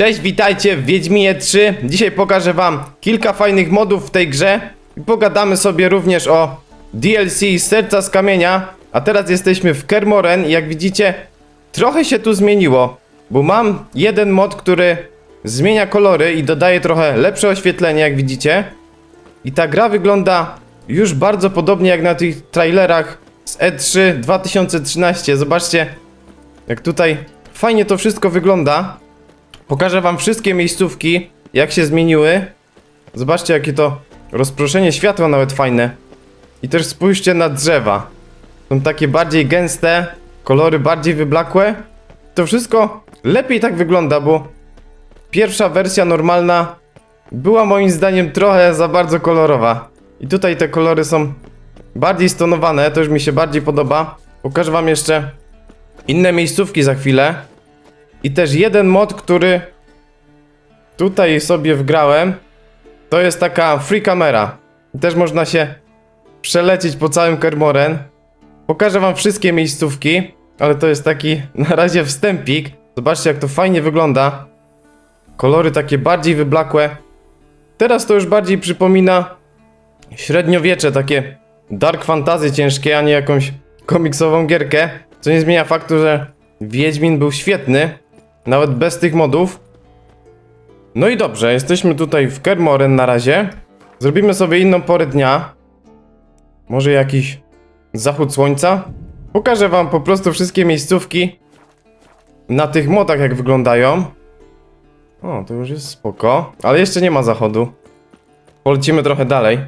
Cześć, witajcie w Wiedźminie 3. Dzisiaj pokażę wam kilka fajnych modów w tej grze i pogadamy sobie również o DLC Serca z Kamienia. A teraz jesteśmy w Kermoren i jak widzicie, trochę się tu zmieniło, bo mam jeden mod, który zmienia kolory i dodaje trochę lepsze oświetlenie, jak widzicie. I ta gra wygląda już bardzo podobnie jak na tych trailerach z E3 2013. Zobaczcie, jak tutaj fajnie to wszystko wygląda. Pokażę wam wszystkie miejscówki, jak się zmieniły. Zobaczcie, jakie to rozproszenie światła nawet fajne. I też spójrzcie na drzewa. Są takie bardziej gęste, kolory bardziej wyblakłe. To wszystko lepiej tak wygląda, bo pierwsza wersja normalna była moim zdaniem trochę za bardzo kolorowa. I tutaj te kolory są bardziej stonowane, to już mi się bardziej podoba. Pokażę wam jeszcze inne miejscówki za chwilę. I też jeden mod, który tutaj sobie wgrałem, to jest taka free camera. I też można się przelecieć po całym Kermoren. Pokażę wam wszystkie miejscówki, ale to jest taki na razie wstępik. Zobaczcie jak to fajnie wygląda. Kolory takie bardziej wyblakłe. Teraz to już bardziej przypomina średniowiecze, takie dark fantasy ciężkie, a nie jakąś komiksową gierkę. Co nie zmienia faktu, że Wiedźmin był świetny, nawet bez tych modów. No i dobrze, jesteśmy tutaj w Kermoren na razie. Zrobimy sobie inną porę dnia. Może jakiś zachód słońca. Pokażę wam po prostu wszystkie miejscówki na tych modach jak wyglądają. O, to już jest spoko. Ale jeszcze nie ma zachodu. Polecimy trochę dalej.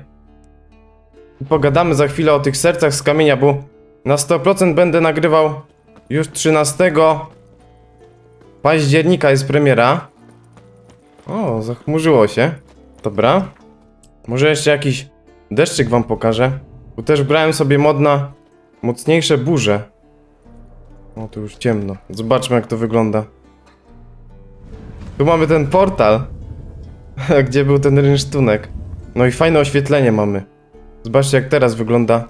I Pogadamy za chwilę o tych sercach z kamienia, bo na 100% będę nagrywał już 13 października jest premiera. O, zachmurzyło się. Dobra. Może jeszcze jakiś deszczyk wam pokażę. Bo też brałem sobie mod na mocniejsze burze. O, tu już ciemno. Zobaczmy jak to wygląda. Tu mamy ten portal, gdzie był ten rynsztunek. No i fajne oświetlenie mamy. Zobaczcie jak teraz wygląda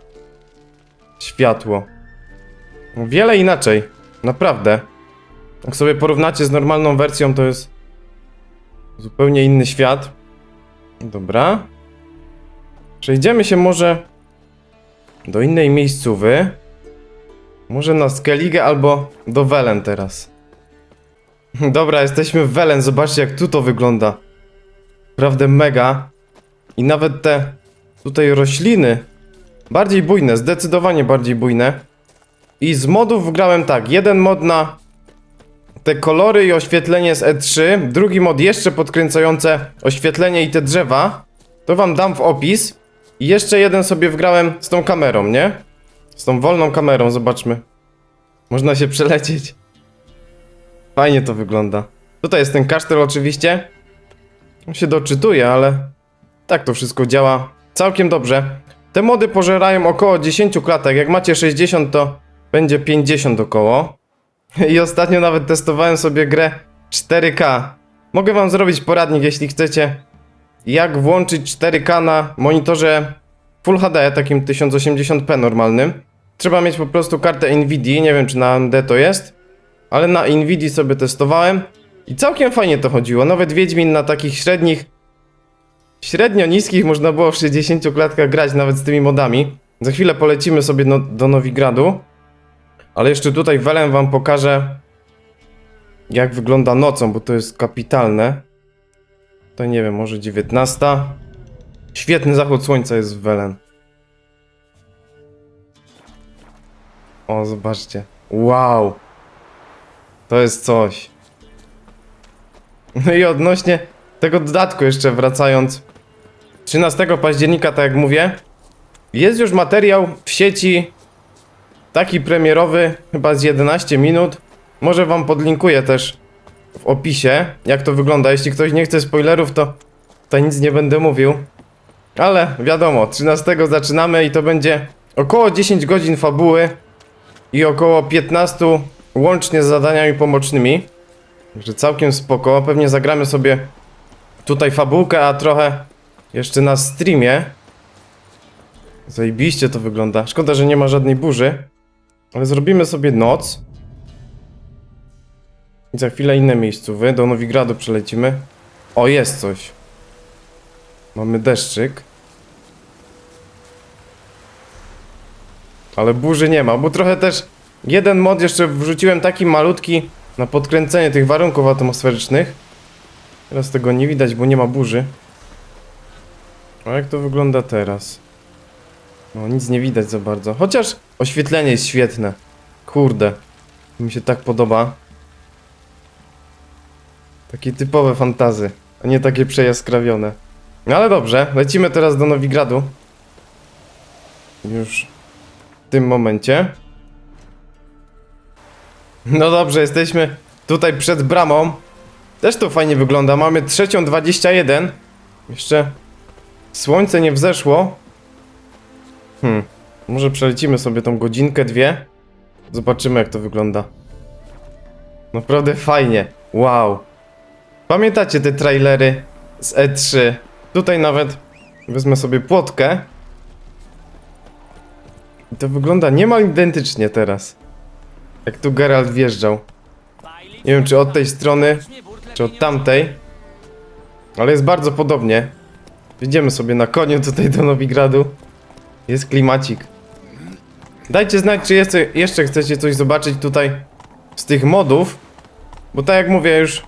światło. Wiele inaczej. Naprawdę. Jak sobie porównacie z normalną wersją, to jest zupełnie inny świat. Dobra. Przejdziemy się może do innej miejscówy. Może na Skellige albo do Welen teraz. Dobra, jesteśmy w Welen. Zobaczcie jak tu to wygląda. Naprawdę mega. I nawet te tutaj rośliny bardziej bujne, zdecydowanie bardziej bujne. I z modów grałem tak, jeden mod na te kolory i oświetlenie z E3, drugi mod jeszcze podkręcające oświetlenie i te drzewa, to wam dam w opis. I jeszcze jeden sobie wgrałem z tą kamerą, nie? Z tą wolną kamerą, zobaczmy. Można się przelecieć. Fajnie to wygląda. Tutaj jest ten kasztel oczywiście. On się doczytuje, ale tak to wszystko działa całkiem dobrze. Te mody pożerają około 10 klatek. Jak macie 60, to będzie 50 około. I ostatnio nawet testowałem sobie grę 4K. Mogę wam zrobić poradnik, jeśli chcecie, jak włączyć 4K na monitorze Full HD, takim 1080p normalnym. Trzeba mieć po prostu kartę Nvidia, nie wiem czy na AMD to jest, ale na Nvidia sobie testowałem i całkiem fajnie to chodziło. Nawet Wiedźmin na takich średnich, średnio niskich można było w 60 klatkach grać nawet z tymi modami. Za chwilę polecimy sobie no, do Nowigradu. Ale jeszcze tutaj Welen wam pokażę jak wygląda nocą, bo to jest kapitalne. To nie wiem, może 19. Świetny zachód słońca jest w Welen. O, zobaczcie. Wow. To jest coś. No i odnośnie tego dodatku jeszcze wracając. 13 października, tak jak mówię, jest już materiał w sieci Taki premierowy, chyba z 11 minut. Może wam podlinkuję też w opisie, jak to wygląda. Jeśli ktoś nie chce spoilerów, to, to nic nie będę mówił. Ale wiadomo, 13 zaczynamy i to będzie około 10 godzin fabuły i około 15 łącznie z zadaniami pomocznymi. Także całkiem spoko. Pewnie zagramy sobie tutaj fabułkę, a trochę jeszcze na streamie. Zajebiście to wygląda. Szkoda, że nie ma żadnej burzy. Ale zrobimy sobie noc. I za chwilę inne miejscówy. Do Nowigradu przelecimy. O, jest coś. Mamy deszczyk. Ale burzy nie ma, bo trochę też jeden mod jeszcze wrzuciłem taki malutki na podkręcenie tych warunków atmosferycznych. Teraz tego nie widać, bo nie ma burzy. A jak to wygląda teraz? No nic nie widać za bardzo. Chociaż oświetlenie jest świetne. Kurde. Mi się tak podoba. Takie typowe fantazy, a nie takie przejaskrawione. No ale dobrze, lecimy teraz do Nowigradu. Już w tym momencie. No dobrze, jesteśmy tutaj przed bramą. Też to fajnie wygląda. Mamy trzecią 21. Jeszcze słońce nie wzeszło. Hmm, może przelecimy sobie tą godzinkę, dwie. Zobaczymy jak to wygląda. Naprawdę fajnie. Wow. Pamiętacie te trailery z E3? Tutaj nawet wezmę sobie płotkę. I to wygląda niemal identycznie teraz. Jak tu Geralt wjeżdżał. Nie wiem czy od tej strony, czy od tamtej. Ale jest bardzo podobnie. Idziemy sobie na koniu tutaj do Nowigradu. Jest klimacik. Dajcie znać, czy jeszcze, jeszcze chcecie coś zobaczyć tutaj z tych modów. Bo tak jak mówię, już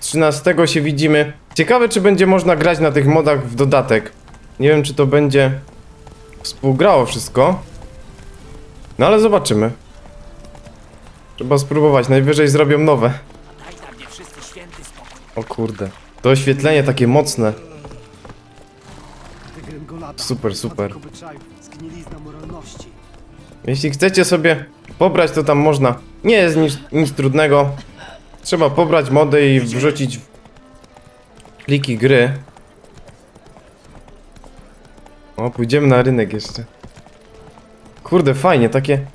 13 się widzimy. Ciekawe, czy będzie można grać na tych modach w dodatek. Nie wiem, czy to będzie współgrało wszystko. No ale zobaczymy. Trzeba spróbować, najwyżej zrobią nowe. O kurde. To oświetlenie takie mocne. Lata. Super, super. Spadek obyczajów, Zgnilizna moralności. Jeśli chcecie sobie pobrać, to tam można. Nie jest nic, nic trudnego. Trzeba pobrać mody i wrzucić w pliki gry. O, pójdziemy na rynek jeszcze. Kurde, fajnie, takie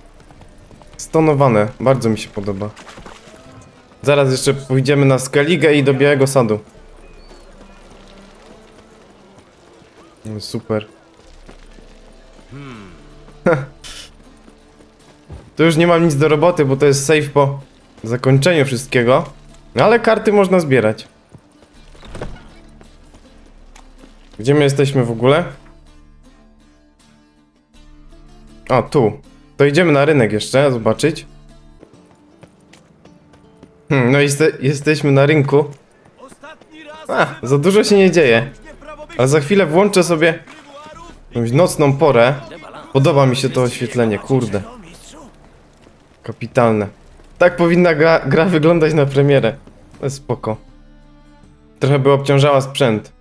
stonowane. Bardzo mi się podoba. Zaraz jeszcze pójdziemy na Skellige i do Białego Sadu. No, super. To już nie mam nic do roboty, bo to jest save po zakończeniu wszystkiego. No ale karty można zbierać. Gdzie my jesteśmy w ogóle? A, tu. To idziemy na rynek jeszcze, zobaczyć. Hmm, no jeste jesteśmy na rynku. Ostatni raz A, za dużo się nie dzieje. Ale za chwilę włączę sobie jakąś nocną porę. Podoba mi się to oświetlenie, kurde. Kapitalne. Tak powinna gra, gra wyglądać na premierę. To jest spoko. Trochę by obciążała sprzęt.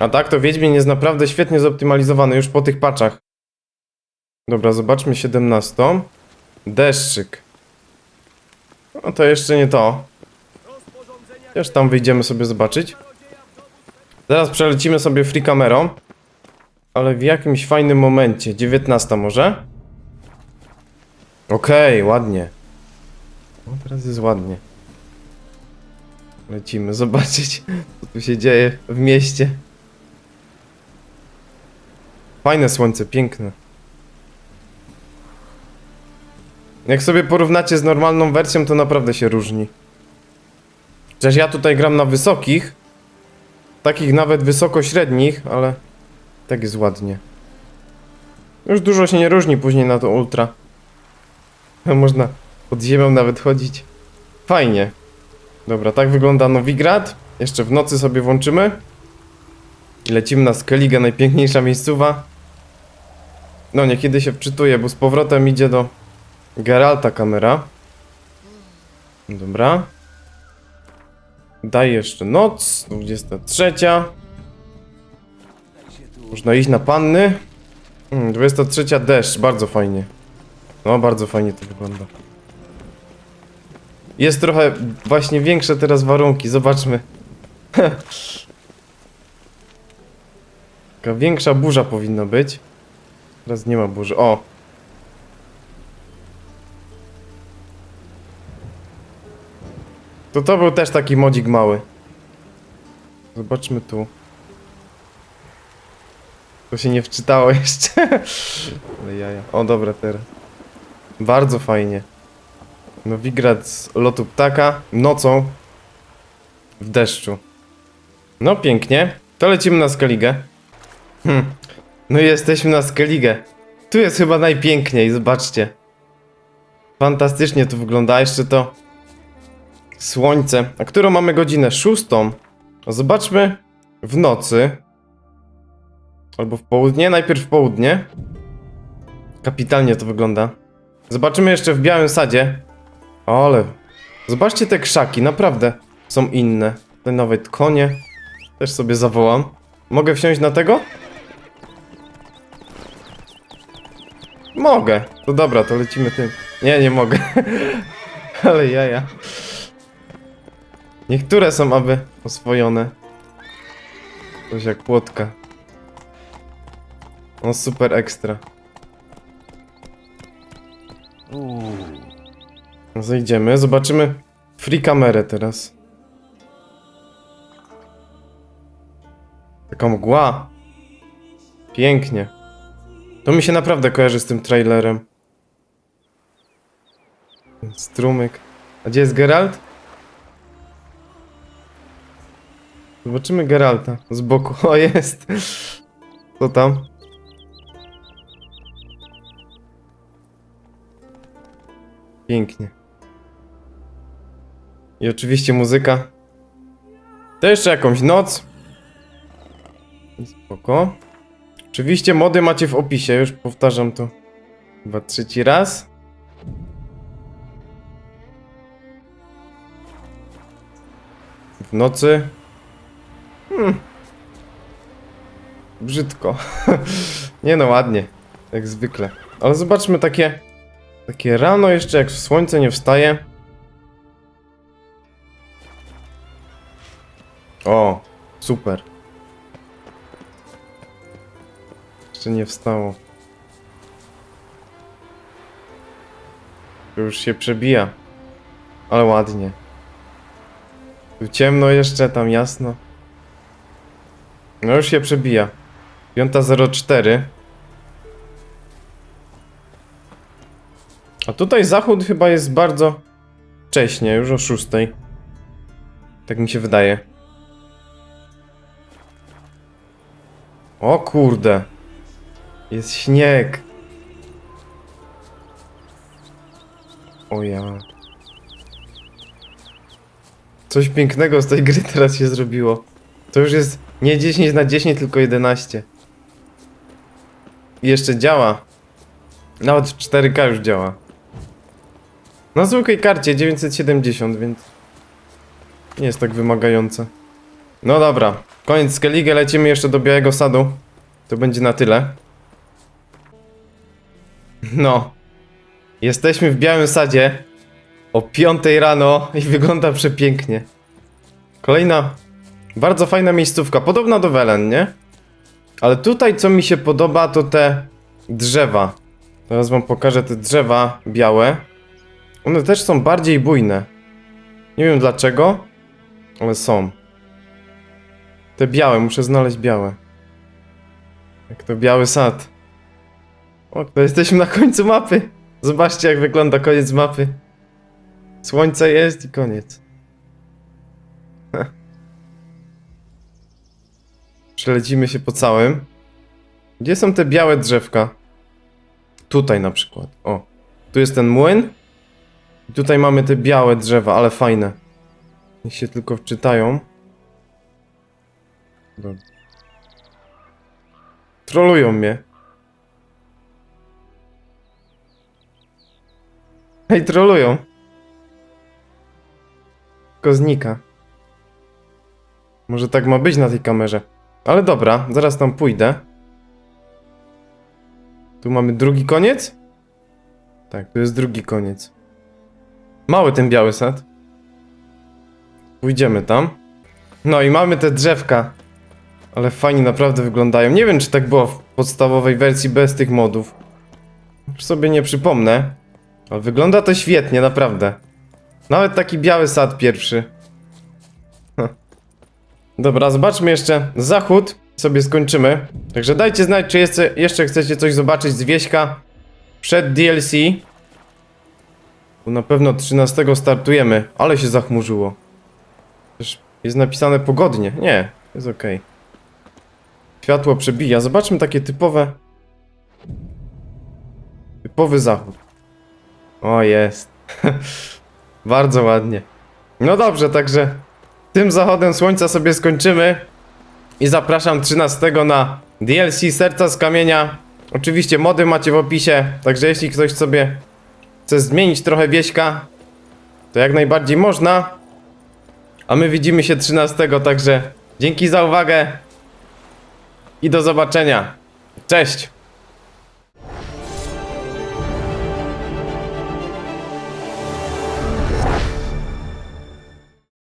A tak, to Wiedźmin jest naprawdę świetnie zoptymalizowany już po tych patchach. Dobra, zobaczmy 17. Deszczyk. No to jeszcze nie to. Też tam wyjdziemy sobie zobaczyć. Zaraz przelecimy sobie free kamerą. Ale w jakimś fajnym momencie. 19 może? Okej, ładnie. No teraz jest ładnie. Lecimy zobaczyć, co tu się dzieje w mieście. Fajne słońce, piękne. Jak sobie porównacie z normalną wersją, to naprawdę się różni. Chociaż ja tutaj gram na wysokich, takich nawet wysoko średnich, ale tak jest ładnie. Już dużo się nie różni później na to ultra. Można pod ziemią nawet chodzić. Fajnie. Dobra, tak wygląda Nowigrad. Jeszcze w nocy sobie włączymy. I lecimy na Skellige, najpiękniejsza miejscowa. No, niekiedy się wczytuję, bo z powrotem idzie do Geralta kamera. Dobra. Daj jeszcze noc, 23. Można iść na panny. Hmm, 23 deszcz, bardzo fajnie. No, bardzo fajnie to wygląda. Jest trochę właśnie większe teraz warunki, zobaczmy. Taka większa burza powinna być. Teraz nie ma burzy. O! To to był też taki modzik mały. Zobaczmy tu. To się nie wczytało jeszcze. Ale jaja. O, dobra, teraz. Bardzo fajnie. Nowigrad z lotu ptaka nocą w deszczu. No pięknie. To lecimy na Skelligę. Hm. No i jesteśmy na Skelligę. Tu jest chyba najpiękniej, zobaczcie. Fantastycznie to wygląda, jeszcze to słońce. A którą mamy godzinę? Szóstą. A Zobaczmy w nocy. Albo w południe, najpierw w południe. Kapitalnie to wygląda. Zobaczymy jeszcze w białym sadzie. Ale. Zobaczcie te krzaki, naprawdę są inne. Te nawet konie. Też sobie zawołam. Mogę wsiąść na tego? Mogę. To dobra, to lecimy tym. Nie, nie mogę. Ale jaja. Niektóre są aby oswojone. Coś jak płotka. No super ekstra. Zejdziemy, zobaczymy free kamerę teraz. Taka mgła. Pięknie. To mi się naprawdę kojarzy z tym trailerem. Strumyk. A gdzie jest Geralt? Zobaczymy Geralta z boku. O, jest. Co tam? Pięknie. I oczywiście muzyka. To jeszcze jakąś noc. Spoko. Oczywiście mody macie w opisie, już powtarzam to chyba trzeci raz. W nocy. Hmm. Brzydko. Nie no, ładnie. Jak zwykle. Ale zobaczmy takie. Takie rano jeszcze, jak słońce nie wstaje. O, super. Jeszcze nie wstało. To już się przebija. Ale ładnie. Tu ciemno jeszcze, tam jasno. No już się przebija. 5.04. A tutaj zachód chyba jest bardzo wcześnie, już o 6. Tak mi się wydaje. O kurde. Jest śnieg. O ja. Coś pięknego z tej gry teraz się zrobiło. To już jest nie 10 na 10, tylko 11. I jeszcze działa. Nawet w 4K już działa. Na zwykłej karcie 970, więc nie jest tak wymagające. No dobra, koniec Skellige, lecimy jeszcze do Białego Sadu. To będzie na tyle. No. Jesteśmy w Białym Sadzie o 5 rano i wygląda przepięknie. Kolejna bardzo fajna miejscówka, podobna do Welen, nie? Ale tutaj co mi się podoba to te drzewa. Teraz wam pokażę te drzewa białe. One też są bardziej bujne. Nie wiem dlaczego, ale są. Te białe, muszę znaleźć białe. Jak to biały sad. O, to jesteśmy na końcu mapy. Zobaczcie jak wygląda koniec mapy. Słońce jest i koniec. Przelecimy się po całym. Gdzie są te białe drzewka? Tutaj na przykład. O. Tu jest ten młyn. I tutaj mamy te białe drzewa, ale fajne. Niech się tylko wczytają. Dobra. Trolują mnie. Hej, trolują. Koznika. Może tak ma być na tej kamerze. Ale dobra, zaraz tam pójdę. Tu mamy drugi koniec? Tak, tu jest drugi koniec. Mały ten biały sad. Pójdziemy tam. No i mamy te drzewka. Ale fajnie naprawdę wyglądają. Nie wiem, czy tak było w podstawowej wersji bez tych modów. Już sobie nie przypomnę. Ale wygląda to świetnie, naprawdę. Nawet taki biały sad pierwszy. Dobra, zobaczmy jeszcze zachód. Sobie skończymy. Także dajcie znać, czy jeszcze, jeszcze chcecie coś zobaczyć z Wieśka przed DLC. Bo na pewno 13 startujemy, ale się zachmurzyło. Też jest napisane pogodnie. Nie, jest ok. Światło przebija. Zobaczmy takie typowe. Typowy zachód. O, jest. Bardzo ładnie. No dobrze, także tym zachodem słońca sobie skończymy. I zapraszam 13 na DLC Serca z Kamienia. Oczywiście mody macie w opisie, także jeśli ktoś sobie chce zmienić trochę wieśka, to jak najbardziej można. A my widzimy się 13, także dzięki za uwagę i do zobaczenia. Cześć!